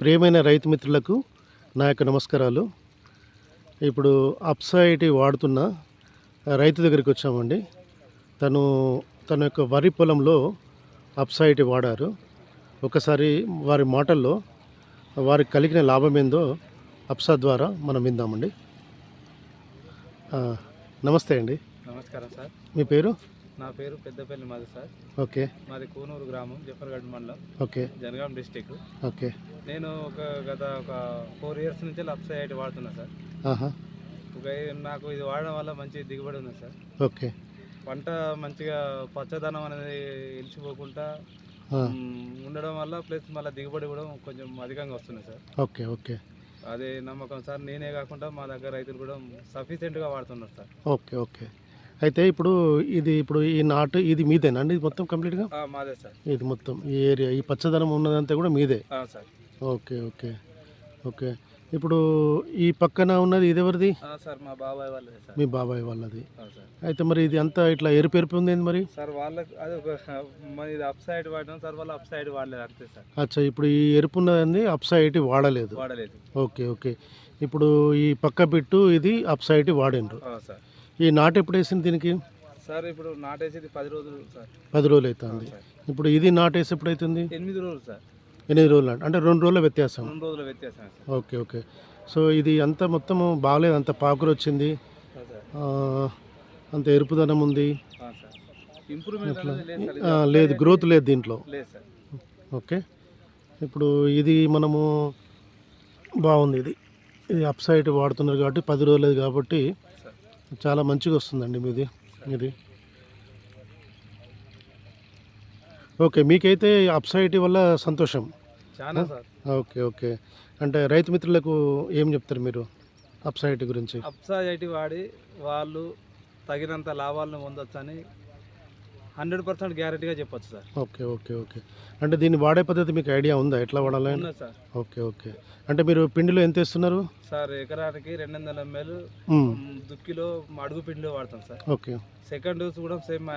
ప్రియమైన రైతు మిత్రులకు నా యొక్క నమస్కారాలు. ఇప్పుడు అప్సైటీ వాడుతున్న రైతు దగ్గరికి వచ్చామండి. తను తన యొక్క వరి పొలంలో అప్సైటీ వాడారు. ఒకసారి వారి మాటల్లో వారికి కలిగిన లాభం ఏందో అప్సా ద్వారా మనం విందామండి. నమస్తే అండి. నమస్కారం సార్. మీ పేరు? నా పేరు పెద్దపల్లి మాది సార్. ఓకే. మాది కూనూరు గ్రామం జఫర్గఢ్ మండలం ఓకే. జనగాం డిస్టిక్. ఓకే. నేను ఒక గత ఒక ఫోర్ ఇయర్స్ నుంచి లప్సై ఐటీ వాడుతున్నా సార్. ఒక నాకు ఇది వాడడం వల్ల మంచి దిగుబడి ఉంది సార్. ఓకే. పంట మంచిగా పచ్చదనం అనేది మ్, ఉండడం వల్ల ప్లస్ మళ్ళీ దిగుబడి కూడా కొంచెం అధికంగా వస్తుంది సార్. Okay okay. అదే నమ్మకం సార్. నేనే కాకుండా మా దగ్గర రైతులు కూడా సఫిషియెంట్గా వాడుతున్నారు సార్. Okay okay. అయితే ఇప్పుడు ఇది ఇప్పుడు ఈ నాటు ఇది మీదేనా అండి? ఇది మొత్తం కంప్లీట్గా? మాదే సార్. ఇది మొత్తం ఈ ఏరియా ఈ పచ్చదనం ఉన్నదంతా కూడా మీదే? సార్. Okay okay okay. ఇప్పుడు ఈ పక్కన ఉన్నది ఇది ఎవరిది? సార్ మా బాబాయ్ వాళ్ళదే సార్. మీ బాబాయ్ వాళ్ళది. అయితే మరి ఇది అంతా ఇట్లా ఎరుపు ఎరుపు ఉంది మరి? సార్ వాళ్ళకి అది ఇది అప్ సైడ్ వాడినాం సార్ వాళ్ళు అప్ సైడ్ వాడలేదు అంతే సార్. అచ్చా ఇప్పుడు ఈ ఎరుపు ఉన్నది అప్ సైడ్ వాడలేదు. వాడలేదు. Okay okay. ఇప్పుడు ఈ పక్క బిట్టు ఇది అప్ సైడ్ వాడిండ్రు సార్. ఈ నాటు ఎప్పుడు వేసింది దీనికి? సార్ ఇప్పుడు నాటేసేది పది రోజులు సార్. పది రోజులు అవుతుంది. ఇప్పుడు ఇది నాటు వేసి ఎప్పుడు అవుతుంది? ఎనిమిది రోజులు సార్. ఎనిమిది రోజులు అంటే- అంటే రెండు రోజుల వ్యత్యాసం. రెండు రోజుల వ్యత్యాసం ఓకే ఓకే. సో ఇది అంతా మొత్తము బాగలేదు అంత పాకురు వచ్చింది. అంత ఎరుపుదనం ఉంది. లేదు గ్రోత్ లేదు దీంట్లో. ఓకే. ఇప్పుడు ఇది మనము బాగుంది ఇది. ఇది అప్ సైడ్ వాడుతున్నారు కాబట్టి పది రోజులేదు కాబట్టి చాలా మంచిగా వస్తుందండి మీది. ఇది. ఓకే మీకైతే అప్ సైడ్ వల్ల సంతోషం? చాలా సార్. Okay okay. అంటే రైతు మిత్రులకు ఏం చెప్తారు మీరు అప్ సైడ్ గురించి? అప్సా ఐటీ వాడి వాళ్ళు తగినంత లాభాలను పొందొచ్చని హండ్రెడ్ పర్సెంట్ గ్యారెంటీగా చెప్పొచ్చు సార్. Okay okay okay. అంటే దీన్ని వాడే పద్ధతి మీకు ఐడియా ఉందా? ఎట్లా వాడాలి ఉన్నది సార్. Okay okay. అంటే మీరు పిండిలో ఎంత ఇస్తున్నారు సార్ ఎకరానికి రెండు వందల ఎంఎల్. దుక్కిలో అడుగు పిండిలో వాడతాం సార్. ఓకే. సెకండ్ డోస్ కూడా సేమ్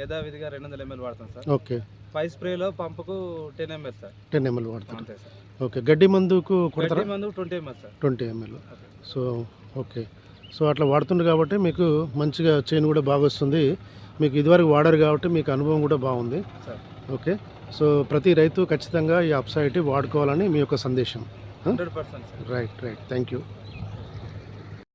యథావిధిగా రెండు వందల ఎంఎల్ వాడతాం సార్. ఓకే. ఫైవ్ స్ప్రేలో పంపుకు ten ML sir. Ten ML వాడతారు. అంతే సార్. ఓకే. గడ్డి మందుకు కొడతారా? గడ్డి మందు twenty ML sir. Twenty ML. So okay. So అట్లా వాడుతుండ్రు కాబట్టి మీకు మంచిగా చైన్ కూడా బాగా వస్తుంది. మీకు ఇదివరకు వాడారు కాబట్టి మీకు అనుభవం కూడా బాగుంది. ఓకే. సో ప్రతి రైతు ఖచ్చితంగా ఈ అప్సైటీ వాడుకోవాలని మీ యొక్క సందేశం. Right right. Thank you